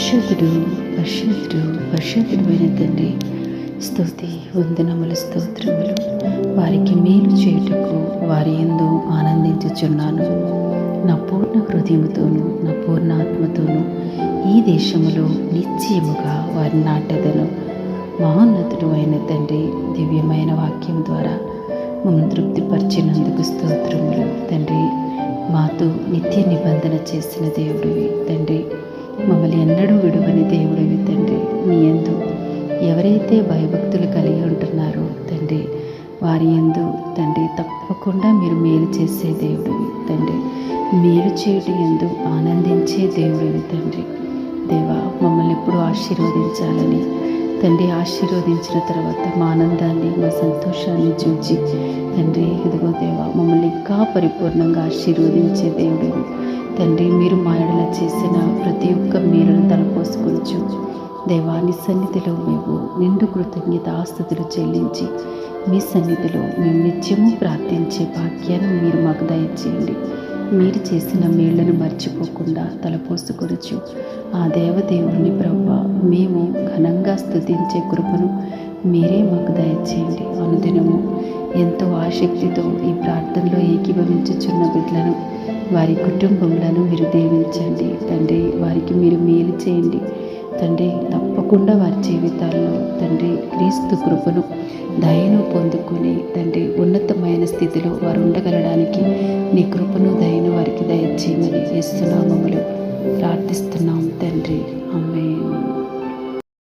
పరిశుద్ధుడు పరిశుద్ధుడు పరిశుద్ధుడైన తండ్రి స్తుతి వందనములు స్తోత్రములు వారికి మేలు చేయుటకు వారి ఎందు ఆనందించుచున్నాను. నా పూర్ణ హృదయముతోనూ నా పూర్ణాత్మతోనూ ఈ దేశములో నిశ్చయముగా వారి నాటెదను మహోన్నతుడు అయిన తండ్రి దివ్యమైన వాక్యం ద్వారా మమ్మల్ని తృప్తిపరిచినందుకు స్తోత్రములు. తండ్రి మాతో నిత్య నిబంధన చేసిన దేవుడివి. తండ్రి ఎవరైతే భయభక్తులు కలిగి ఉంటున్నారో తండ్రి వారి ఎందు తండ్రి తప్పకుండా మీరు మేలు చేసే దేవుడివి తండ్రి. మేలు చేయడం ఎందు ఆనందించే దేవుడివి తండ్రి. దేవా మమ్మల్ని ఎప్పుడూ ఆశీర్వదించాలని. తండ్రి ఆశీర్వదించిన తర్వాత మా ఆనందాన్ని మా సంతోషాన్ని చూచి తండ్రి ఇదిగో దేవా మమ్మల్ని ఇంకా పరిపూర్ణంగా ఆశీర్వదించే దేవుడివి. తండ్రి మీరు మా ఎడల చేసిన ప్రతి ఒక్క మేలును తలపోసుకొచ్చు దేవాని సన్నిధిలో మేము నిండు కృతజ్ఞత ఆస్తుతులు చెల్లించి మీ సన్నిధిలో మేము నిత్యము ప్రార్థించే భాగ్యాన్ని మీరు మాకు దయచేయండి. మీరు చేసిన మేళ్ళను మర్చిపోకుండా తలపోసుకొనచ్చు ఆ దేవదేవుని ప్రభు మేము ఘనంగా స్తుతించే కృపను మీరే మాకు దయచేయండి. అనుదినము ఎంతో ఆసక్తితో ఈ ప్రార్థనలో ఏకీభవించుచున్న బిడ్డలను వారి కుటుంబములను మీరు తండ్రి తప్పకుండా వారి జీవితాల్లో తండ్రి క్రీస్తు కృపను దయను పొందుకొని తండ్రి ఉన్నతమైన స్థితిలో వారు ఉండగలడానికి నీ కృపను దయను వారికి దయచేయమని చేస్తున్నామములు ప్రార్థిస్తున్నాం తండ్రి. అమ్మే